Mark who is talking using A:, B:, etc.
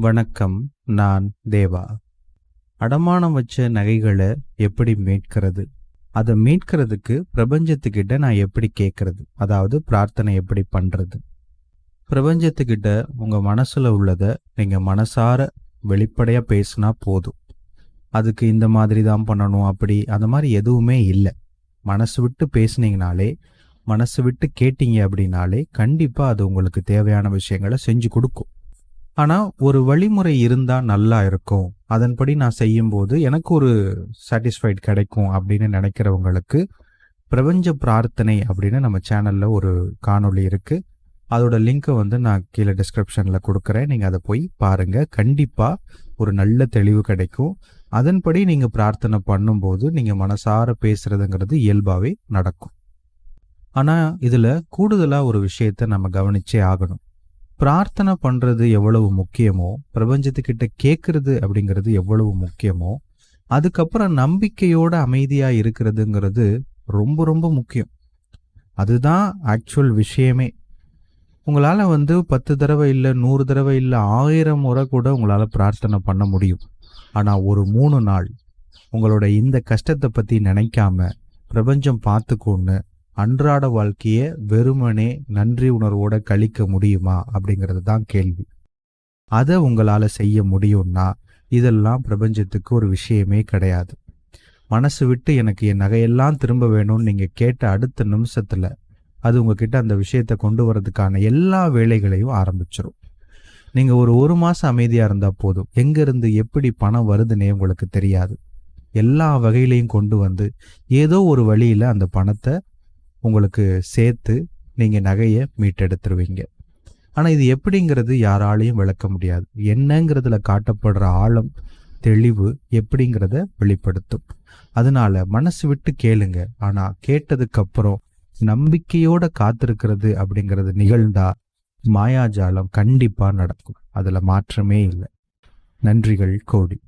A: வணக்கம் நான் தேவா. அடமானம் வச்ச நகைகளை எப்படி மீட்கிறது? அதை மீட்கிறதுக்கு பிரபஞ்சத்துக்கிட்ட நான் எப்படி கேட்கறது? அதாவது பிரார்த்தனை எப்படி பண்றது? பிரபஞ்சத்துக்கிட்ட உங்க மனசுல உள்ளதை நீங்க மனசார வெளிப்படையா பேசினா போதும். அதுக்கு இந்த மாதிரி தான் பண்ணணும் அப்படி அந்த மாதிரி எதுவுமே இல்லை. மனசு விட்டு பேசுனீங்கனாலே மனசு விட்டு கேட்டீங்க அப்படின்னாலே கண்டிப்பா அது உங்களுக்கு தேவையான விஷயங்களை செஞ்சு கொடுக்கும். ஆனால் ஒரு வழிமுறை இருந்தால் நல்லா இருக்கும். அதன்படி நான் செய்யும்போது எனக்கு ஒரு சாட்டிஸ்ஃபைட் கிடைக்கும் அப்படின்னு நினைக்கிறவங்களுக்கு பிரபஞ்ச பிரார்த்தனை அப்படின்னு நம்ம சேனலில் ஒரு காணொளி இருக்குது அதோட லிங்கை வந்து நான் கீழே டிஸ்கிரிப்ஷனில் கொடுக்குறேன். நீங்கள் அதை போய் பாருங்க. கண்டிப்பாக ஒரு நல்ல தெளிவு கிடைக்கும். அதன்படி நீங்கள் பிரார்த்தனை பண்ணும்போது நீங்கள் மனசார பேசுகிறதுங்கிறது இயல்பாகவே நடக்கும். ஆனால் இதில் கூடுதலாக ஒரு விஷயத்த நம்ம கவனிச்சே ஆகணும். பிரார்த்தனை பண்ணுறது எவ்வளவு முக்கியமோ பிரபஞ்சத்துக்கிட்ட கேட்குறது அப்படிங்கிறது எவ்வளவு முக்கியமோ அதுக்கப்புறம் நம்பிக்கையோட அமைதியாக இருக்கிறதுங்கிறது ரொம்ப ரொம்ப முக்கியம். அதுதான் ஆக்சுவல் விஷயமே. உங்களால் வந்து பத்து தடவை இல்லை நூறு தடவை இல்லை ஆயிரம் முறை கூட உங்களால் பிரார்த்தனை பண்ண முடியும். ஆனால் ஒரு மூணு நாள் உங்களோட இந்த கஷ்டத்தை பற்றி நினைக்காம பிரபஞ்சம் பார்த்துக்கோன்னு அன்றாட வாழ்க்கையை வெறுமனே நன்றி உணர்வோட கழிக்க முடியுமா அப்படிங்கிறது தான் கேள்வி. அதை உங்களால் செய்ய முடியும்னா இதெல்லாம் பிரபஞ்சத்துக்கு ஒரு விஷயமே கிடையாது. மனசு விட்டு எனக்கு என் நகையெல்லாம் திரும்ப வேணும்னு நீங்கள் கேட்ட அடுத்த நிமிஷத்தில் அது உங்ககிட்ட அந்த விஷயத்தை கொண்டு வரதுக்கான எல்லா வேலைகளையும் ஆரம்பிச்சிடும் நீங்கள் ஒரு ஒரு மாதம் அமைதியாக இருந்தால் போதும். எங்கேருந்து எப்படி பணம் வருதுன்னே உங்களுக்கு தெரியாது. எல்லா வகையிலையும் கொண்டு வந்து ஏதோ ஒரு வழியில் அந்த பணத்தை உங்களுக்கு சேர்த்து நீங்கள் நகையை மீட்டெடுத்துருவீங்க. ஆனால் இது எப்படிங்கிறது யாராலையும் விளக்க முடியாது. என்னங்கிறதுல காட்டப்படுற ஆழம் தெளிவு எப்படிங்கிறத வெளிப்படுத்தும். அதனால மனசு விட்டு கேளுங்க. ஆனால் கேட்டதுக்கு அப்புறம் நம்பிக்கையோட காத்திருக்கிறது அப்படிங்கிறது நிகழ்ந்தா மாயாஜாலம் கண்டிப்பாக நடக்கும். அதில் மாற்றமே இல்லை. நன்றிகள் கோடி.